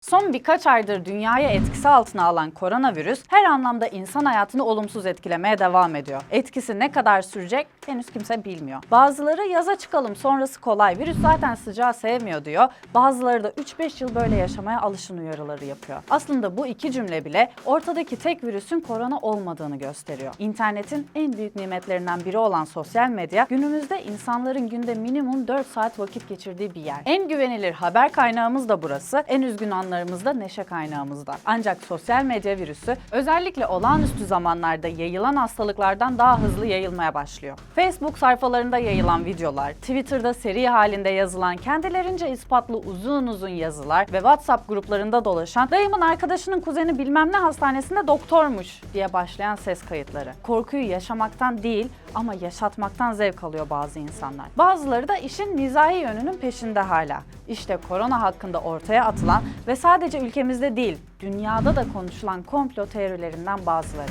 Son birkaç aydır dünyayı etkisi altına alan koronavirüs her anlamda insan hayatını olumsuz etkilemeye devam ediyor. Etkisi ne kadar sürecek henüz kimse bilmiyor. Bazıları yaza çıkalım sonrası kolay virüs zaten sıcağı sevmiyor diyor. Bazıları da 3-5 yıl böyle yaşamaya alışın uyarıları yapıyor. Aslında bu iki cümle bile ortadaki tek virüsün korona olmadığını gösteriyor. İnternetin en büyük nimetlerinden biri olan sosyal medya günümüzde insanların günde minimum 4 saat vakit geçirdiği bir yer. En güvenilir haber kaynağımız da burası. En üzgün anlarımızda neşe kaynağımız da. Ancak sosyal medya virüsü özellikle olağanüstü zamanlarda yayılan hastalıklardan daha hızlı yayılmaya başlıyor. Facebook sayfalarında yayılan videolar, Twitter'da seri halinde yazılan kendilerince ispatlı uzun uzun yazılar ve WhatsApp gruplarında dolaşan dayımın arkadaşının kuzeni bilmem ne hastanesinde doktormuş diye başlayan ses kayıtları. Korkuyu yaşamaktan değil ama yaşatmaktan zevk alıyor bazı insanlar. Bazıları da işin mizahi yönünün peşinde hala. İşte korona hakkında ortaya atılan ve sadece ülkemizde değil, dünyada da konuşulan komplo teorilerinden bazıları.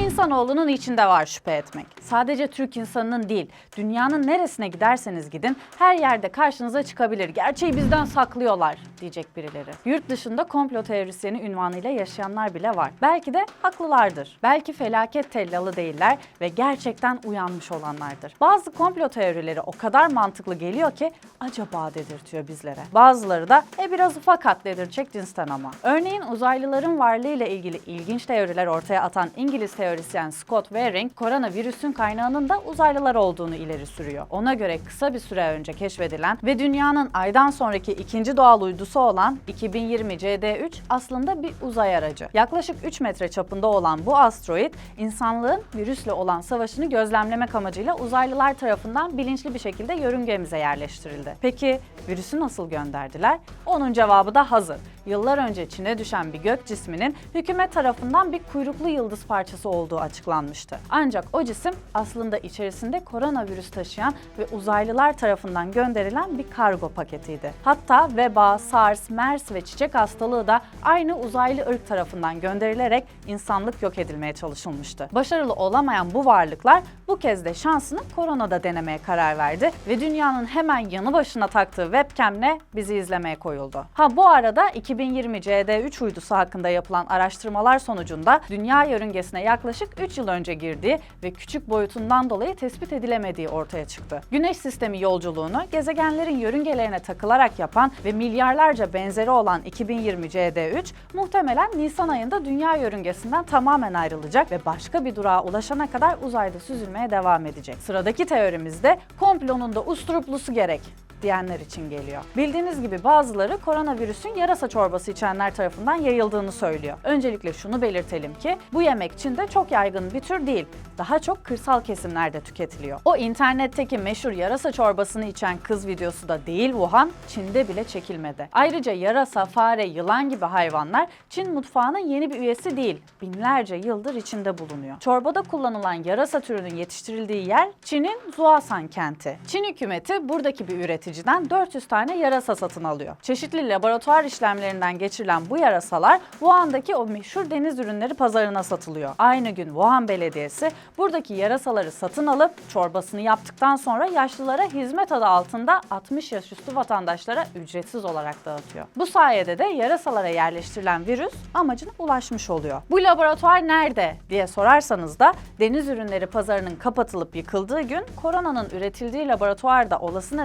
İnsanoğlunun içinde var şüphe etmek. Sadece Türk insanının değil, dünyanın neresine giderseniz gidin her yerde karşınıza çıkabilir. Gerçeği bizden saklıyorlar diyecek birileri. Yurt dışında komplo teorisyeni ünvanıyla yaşayanlar bile var. Belki de haklılardır. Belki felaket tellalı değiller ve gerçekten uyanmış olanlardır. Bazı komplo teorileri o kadar mantıklı geliyor ki acaba dedirtiyor bizlere. Bazıları da e biraz ufak hat dedirtecek cinsten ama. Örneğin uzaylıların varlığıyla ilgili ilginç teoriler ortaya atan İngiliz teorisyen Scott Waring, koronavirüsün kaynağının da uzaylılar olduğunu ileri sürüyor. Ona göre kısa bir süre önce keşfedilen ve dünyanın aydan sonraki ikinci doğal uydusu olan 2020 CD3 aslında bir uzay aracı. Yaklaşık 3 metre çapında olan bu asteroid, insanlığın virüsle olan savaşını gözlemlemek amacıyla uzaylılar tarafından bilinçli bir şekilde yörüngemize yerleştirildi. Peki virüsü nasıl gönderdiler? Onun cevabı da hazır. Yıllar önce Çin'e düşen bir gök cisminin hükümet tarafından bir kuyruklu yıldız parçası olduğu açıklanmıştı. Ancak o cisim aslında içerisinde koronavirüs taşıyan ve uzaylılar tarafından gönderilen bir kargo paketiydi. Hatta veba, SARS, MERS ve çiçek hastalığı da aynı uzaylı ırk tarafından gönderilerek insanlık yok edilmeye çalışılmıştı. Başarılı olamayan bu varlıklar bu kez de şansını koronada denemeye karar verdi ve dünyanın hemen yanı başına taktığı webcamle bizi izlemeye koyuldu. Ha bu arada 2020 CD3 uydusu hakkında yapılan araştırmalar sonucunda dünya yörüngesine yaklaşık 3 yıl önce girdiği ve küçük boyutundan dolayı tespit edilemediği ortaya çıktı. Güneş sistemi yolculuğunu gezegenlerin yörüngelerine takılarak yapan ve milyarlarca benzeri olan 2020 CD3 muhtemelen Nisan ayında dünya yörüngesinden tamamen ayrılacak ve başka bir durağa ulaşana kadar uzayda süzülmeye devam edecek. Sıradaki teorimizde komplonun da usturuplusu gerek diyenler için geliyor. Bildiğiniz gibi bazıları koronavirüsün yarasa çorbası içenler tarafından yayıldığını söylüyor. Öncelikle şunu belirtelim ki bu yemek Çin'de çok yaygın bir tür değil. Daha çok kırsal kesimlerde tüketiliyor. O internetteki meşhur yarasa çorbasını içen kız videosu da değil Wuhan, Çin'de bile çekilmedi. Ayrıca yarasa, fare, yılan gibi hayvanlar Çin mutfağının yeni bir üyesi değil. Binlerce yıldır içinde bulunuyor. Çorbada kullanılan yarasa türünün yetiştirildiği yer Çin'in Zuasan kenti. Çin hükümeti buradaki bir üreticiden 400 tane yarasa satın alıyor. Çeşitli laboratuvar işlemlerinden geçirilen bu yarasalar Wuhan'daki o meşhur deniz ürünleri pazarına satılıyor. Aynı gün Wuhan Belediyesi buradaki yarasaları satın alıp çorbasını yaptıktan sonra yaşlılara hizmet adı altında 60 yaş üstü vatandaşlara ücretsiz olarak dağıtıyor. Bu sayede de yarasalara yerleştirilen virüs amacına ulaşmış oluyor. Bu laboratuvar nerede diye sorarsanız da deniz ürünleri pazarının kapatılıp yıkıldığı gün koronanın üretildiği laboratuvarda olası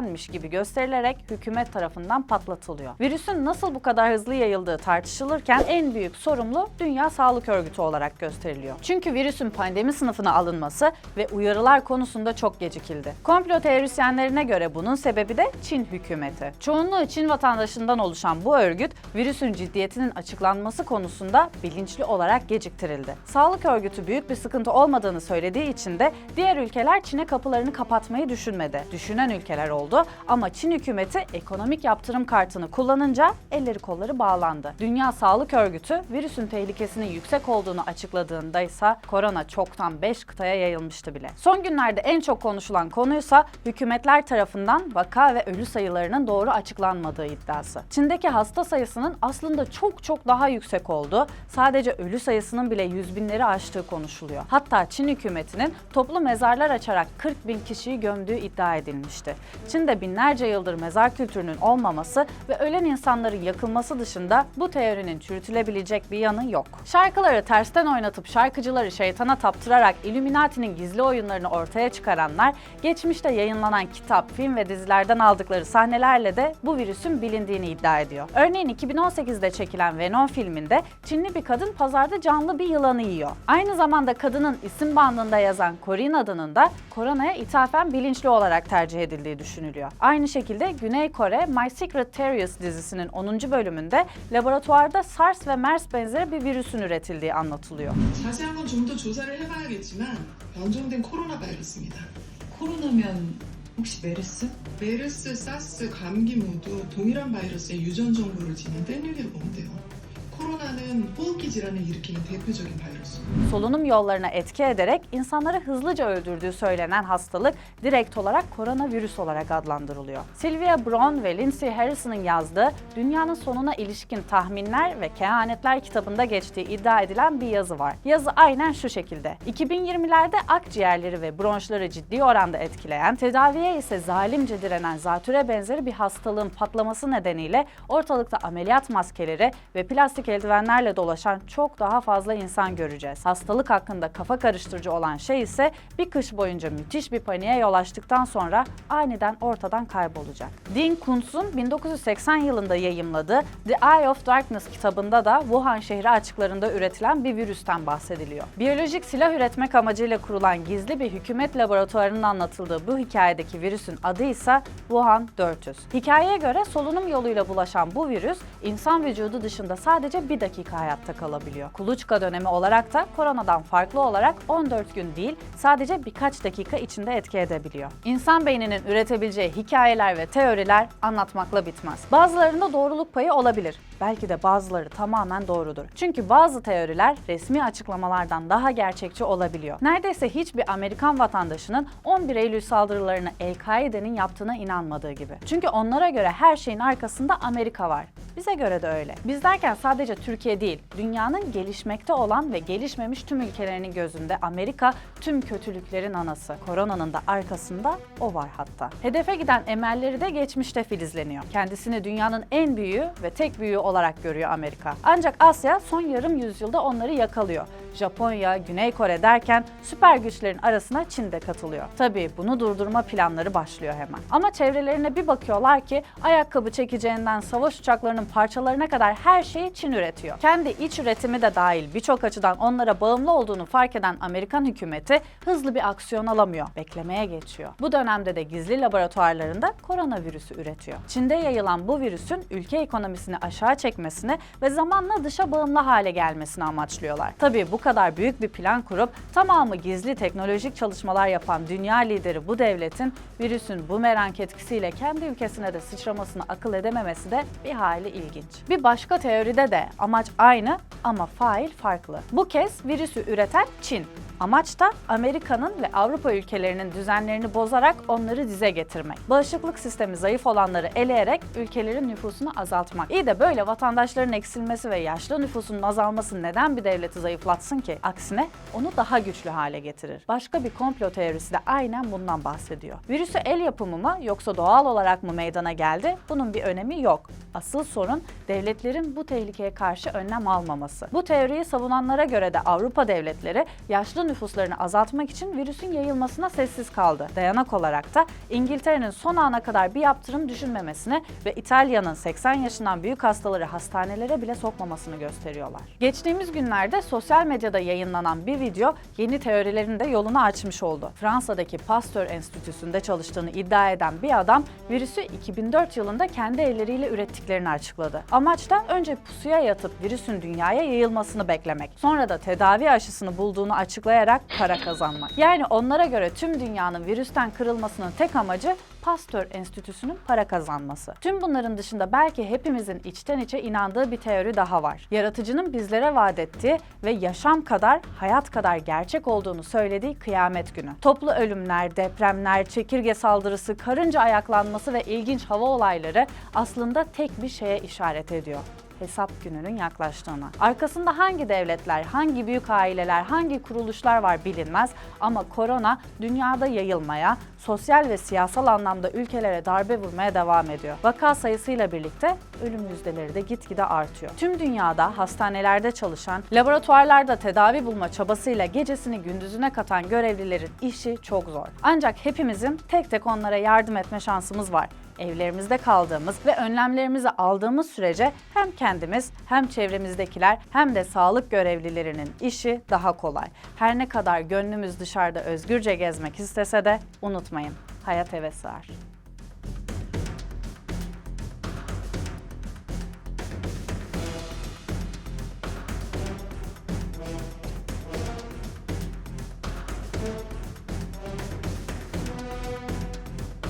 nedenlerdenmiş gibi gösterilerek hükümet tarafından patlatılıyor. Virüsün nasıl bu kadar hızlı yayıldığı tartışılırken en büyük sorumlu Dünya Sağlık Örgütü olarak gösteriliyor. Çünkü virüsün pandemi sınıfına alınması ve uyarılar konusunda çok gecikildi. Komplo teorisyenlerine göre bunun sebebi de Çin hükümeti. Çoğunluğu Çin vatandaşından oluşan bu örgüt virüsün ciddiyetinin açıklanması konusunda bilinçli olarak geciktirildi. Sağlık örgütü büyük bir sıkıntı olmadığını söylediği için de diğer ülkeler Çin'e kapılarını kapatmayı düşünmedi. Düşünen ülkeler oldu oldu ama Çin hükümeti ekonomik yaptırım kartını kullanınca elleri kolları bağlandı. Dünya Sağlık Örgütü virüsün tehlikesinin yüksek olduğunu açıkladığında ise korona çoktan 5 kıtaya yayılmıştı bile. Son günlerde en çok konuşulan konuysa hükümetler tarafından vaka ve ölü sayılarının doğru açıklanmadığı iddiası. Çin'deki hasta sayısının aslında çok çok daha yüksek olduğu, sadece ölü sayısının bile yüz binleri aştığı konuşuluyor. Hatta Çin hükümetinin toplu mezarlar açarak 40 bin kişiyi gömdüğü iddia edilmişti. Çin'de binlerce yıldır mezar kültürünün olmaması ve ölen insanların yakılması dışında bu teorinin çürütülebilecek bir yanı yok. Şarkıları tersten oynatıp şarkıcıları şeytana taptırarak Illuminati'nin gizli oyunlarını ortaya çıkaranlar, geçmişte yayınlanan kitap, film ve dizilerden aldıkları sahnelerle de bu virüsün bilindiğini iddia ediyor. Örneğin 2018'de çekilen Venom filminde Çinli bir kadın pazarda canlı bir yılanı yiyor. Aynı zamanda kadının isim bandında yazan Corinne adının da koronaya ithafen bilinçli olarak tercih edildiği düşünülüyor Aynı şekilde Güney Kore My Secret Terrorist dizisinin 10. bölümünde laboratuvarda SARS ve MERS benzeri bir virüsün üretildiği anlatılıyor. 자세한 건 좀 더 조사를 해봐야겠지만 변종된 코로나 바이러스입니다. 코로나면 혹시 메르스? 메르스, 사스, 감기 모두 동일한 바이러스의 유전 정보를 지닌 땡류기로 보면 돼요. 코로나는 호흡기 질환을 일으키는 대표적인 바이러스. solunum yollarına etki ederek insanları hızlıca öldürdüğü söylenen hastalık direkt olarak koronavirüs olarak adlandırılıyor. Sylvia Brown ve Lindsay Harrison'ın yazdığı Dünyanın Sonuna İlişkin Tahminler ve Kehanetler kitabında geçtiği iddia edilen bir yazı var. Yazı aynen şu şekilde. 2020'lerde akciğerleri ve bronşları ciddi oranda etkileyen, tedaviye ise zalimce direnen zatüre benzeri bir hastalığın patlaması nedeniyle ortalıkta ameliyat maskeleri ve plastik eldivenlerle dolaşan çok daha fazla insan göreceğiz. Hastalık hakkında kafa karıştırıcı olan şey ise bir kış boyunca müthiş bir paniğe yol açtıktan sonra aniden ortadan kaybolacak. Dean Kuntz'un 1980 yılında yayımladığı The Eye of Darkness kitabında da Wuhan şehri açıklarında üretilen bir virüsten bahsediliyor. Biyolojik silah üretmek amacıyla kurulan gizli bir hükümet laboratuvarının anlatıldığı bu hikayedeki virüsün adı ise Wuhan 400. Hikayeye göre solunum yoluyla bulaşan bu virüs insan vücudu dışında sadece bir dakika hayatta kalabiliyor. Kuluçka dönemi olarak da koronadan farklı olarak 14 gün değil sadece birkaç dakika içinde etki edebiliyor. İnsan beyninin üretebileceği hikayeler ve teoriler anlatmakla bitmez. Bazılarında doğruluk payı olabilir. Belki de bazıları tamamen doğrudur. Çünkü bazı teoriler resmi açıklamalardan daha gerçekçi olabiliyor. Neredeyse hiçbir Amerikan vatandaşının 11 Eylül saldırılarını El-Kaide'nin yaptığına inanmadığı gibi. Çünkü onlara göre her şeyin arkasında Amerika var. Bize göre de öyle. Biz derken sadece Türkiye değil, dünyanın gelişmekte olan ve gelişmemiş tüm ülkelerinin gözünde Amerika tüm kötülüklerin anası. Koronanın da arkasında o var hatta. Hedefe giden emelleri de geçmişte filizleniyor. Kendisini dünyanın en büyüğü ve tek büyüğü olarak görüyor Amerika. Ancak Asya son yarım yüzyılda onları yakalıyor. Japonya, Güney Kore derken süper güçlerin arasına Çin de katılıyor. Tabii bunu durdurma planları başlıyor hemen. Ama çevrelerine bir bakıyorlar ki ayakkabı çekeceğinden savaş uçaklarının parçalarına kadar her şeyi Çin üretiyor. Kendi iç üretimi de dahil birçok açıdan onlara bağımlı olduğunu fark eden Amerikan hükümeti hızlı bir aksiyon alamıyor. Beklemeye geçiyor. Bu dönemde de gizli laboratuvarlarında koronavirüsü üretiyor. Çin'de yayılan bu virüsün ülke ekonomisini aşağı çekmesini ve zamanla dışa bağımlı hale gelmesini amaçlıyorlar. Tabii bu kadar büyük bir plan kurup tamamı gizli teknolojik çalışmalar yapan dünya lideri bu devletin virüsün bu merak etkisiyle kendi ülkesine de sıçramasını akıl edememesi de bir hayli ilginç. Bir başka teoride de amaç aynı ama fail farklı. Bu kez virüsü üreten Çin. Amaç da Amerika'nın ve Avrupa ülkelerinin düzenlerini bozarak onları dize getirmek. Bağışıklık sistemi zayıf olanları eleyerek ülkelerin nüfusunu azaltmak. İyi de böyle vatandaşların eksilmesi ve yaşlı nüfusunun azalması neden bir devleti zayıflatsın ki? Aksine onu daha güçlü hale getirir. Başka bir komplo teorisi de aynen bundan bahsediyor. Virüsü el yapımı mı yoksa doğal olarak mı meydana geldi? Bunun bir önemi yok. Asıl sorun devletlerin bu tehlikeye karşı önlem almaması. Bu teoriyi savunanlara göre de Avrupa devletleri yaşlı nüfuslarını azaltmak için virüsün yayılmasına sessiz kaldı. Dayanak olarak da İngiltere'nin son ana kadar bir yaptırım düşünmemesini ve İtalya'nın 80 yaşından büyük hastaları hastanelere bile sokmamasını gösteriyorlar. Geçtiğimiz günlerde sosyal medyada yayınlanan bir video yeni teorilerin de yolunu açmış oldu. Fransa'daki Pasteur Enstitüsü'nde çalıştığını iddia eden bir adam virüsü 2004 yılında kendi elleriyle ürettiklerini açıkladı. Amaç da önce pusuya yatıp virüsün dünyaya yayılmasını beklemek. Sonra da tedavi aşısını bulduğunu açıklayarak para kazanmak. Yani onlara göre tüm dünyanın virüsten kırılmasının tek amacı Pasteur Enstitüsü'nün para kazanması. Tüm bunların dışında belki hepimizin içten içe inandığı bir teori daha var. Yaratıcının bizlere vaat ettiği ve yaşam kadar, hayat kadar gerçek olduğunu söylediği kıyamet günü. Toplu ölümler, depremler, çekirge saldırısı, karınca ayaklanması ve ilginç hava olayları aslında tek bir şeye işaret ediyor hesap gününün yaklaştığına. Arkasında hangi devletler, hangi büyük aileler, hangi kuruluşlar var bilinmez ama korona dünyada yayılmaya, sosyal ve siyasal anlamda ülkelere darbe vurmaya devam ediyor. Vaka sayısıyla birlikte ölüm yüzdeleri de gitgide artıyor. Tüm dünyada hastanelerde çalışan, laboratuvarlarda tedavi bulma çabasıyla gecesini gündüzüne katan görevlilerin işi çok zor. Ancak hepimizin tek tek onlara yardım etme şansımız var evlerimizde kaldığımız ve önlemlerimizi aldığımız sürece hem kendimiz hem çevremizdekiler hem de sağlık görevlilerinin işi daha kolay. Her ne kadar gönlümüz dışarıda özgürce gezmek istese de unutmayın hayat eve sığar.